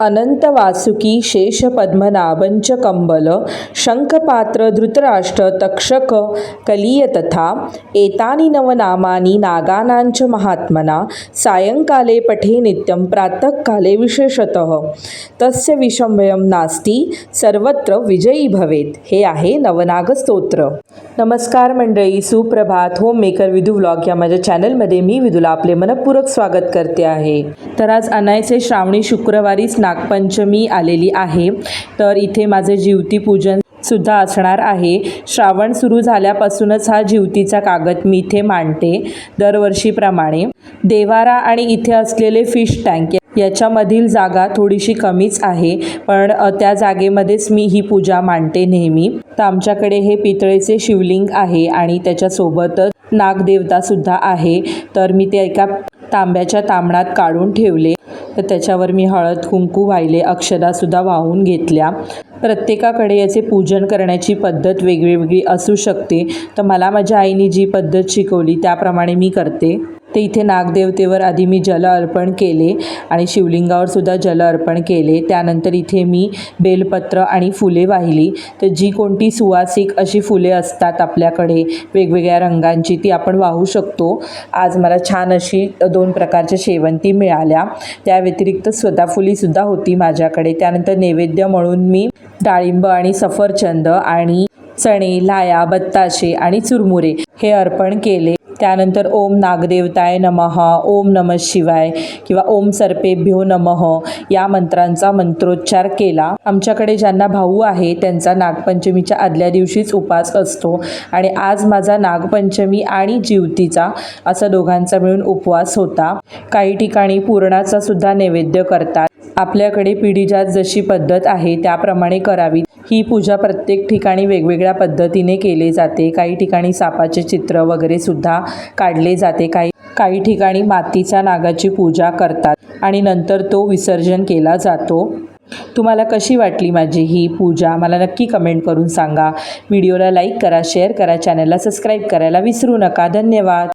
अनंत वासुकी शेष पद्मनाभंच कंबल शंखपात्र धृतराष्ट्र तक्षक कलीय तथा एतानि नवनामानि नागानांच महात्मना सायंकाले पठे नित्यं प्रातःकाले विशेषतः। तस्य विषमयं नास्ति सर्वत्र विजयी भवेत हे आहे नवनाग स्तोत्र नमस्कार मंडळी सुप्रभात होम मेकर विधू व्लॉग या माझ्या चॅनलमध्ये मी विधूला आपले मनपूरक स्वागत करते आहे. तर आज अनायचे श्रावणी शुक्रवारीच नागपंचमी आलेली आहे. तर इथे माझे जीवती पूजन सुद्धा असणार आहे. श्रावण सुरू झाल्यापासूनच हा जीवतीचा कागद मी इथे मांडते दरवर्षीप्रमाणे. देवारा आणि इथे असलेले फिश टँक याच्यामधील जागा थोडीशी कमीच आहे. पण त्या जागेमध्येच मी ही पूजा मांडते नेहमी. तर आमच्याकडे हे पितळेचे शिवलिंग आहे आणि त्याच्यासोबतच नागदेवतासुद्धा आहे. तर मी ते एका तांब्याच्या तांबणात काढून ठेवले. तर त्याच्यावर मी हळद कुंकू वाहिले अक्षदासुद्धा वाहून घेतल्या. प्रत्येकाकडे याचे पूजन करण्याची पद्धत वेगळी वेगळी असू शकते. तर मला माझ्या आईने जी पद्धत शिकवली त्याप्रमाणे मी करते. ते इथे नागदेवतेवर आधी मी जल अर्पण केले आणि शिवलिंगावर सुद्धा जल अर्पण केले. त्यानंतर इथे मी बेलपत्र आणि फुले वाहिली. तर जी कोणती सुवासिक अशी फुले असतात आपल्याकडे वेगवेगळ्या रंगांची ती आपण वाहू शकतो. आज मला छान अशी दोन प्रकारच्या शेवंती मिळाल्या. त्या व्यतिरिक्त सदाफुलीसुद्धा होती माझ्याकडे. त्यानंतर नैवेद्य म्हणून मी डाळिंब आणि सफरचंद आणि चणे लाया बत्ताशे आणि चुरमुरे हे अर्पण केले. त्यानंतर ओम नागदेवताय नमः ओम नम शिवाय किंवा ओम सर्पेभ्यो नमः या मंत्रांचा मंत्रोच्चार केला. आमच्याकडे ज्यांना भाऊ आहे त्यांचा नागपंचमीच्या आदल्या दिवशीच उपास असतो. आणि आज माझा नागपंचमी आणि जीवतीचा असा दोघांचा मिळून उपवास होता. काही ठिकाणी पूर्णाचा सुद्धा नैवेद्य करतात. आपल्याकडे पिढीजात जशी पद्धत आहे त्याप्रमाणे करावी. ही पूजा प्रत्येक ठिकाणी वेगवेगळ्या पद्धतीने केले जाते. काही ठिकाणी सापाचे चित्र वगैरे सुद्धा काढले जाते. काही काही ठिकाणी मातीच्या नागाची पूजा करतात आणि नंतर तो विसर्जन केला जातो. तुम्हाला कशी वाटली माझी ही पूजा? मला नक्की कमेंट करून सांगा. व्हिडिओला लाईक करा शेअर करा चॅनलला सबस्क्राईब करायला विसरू नका. धन्यवाद.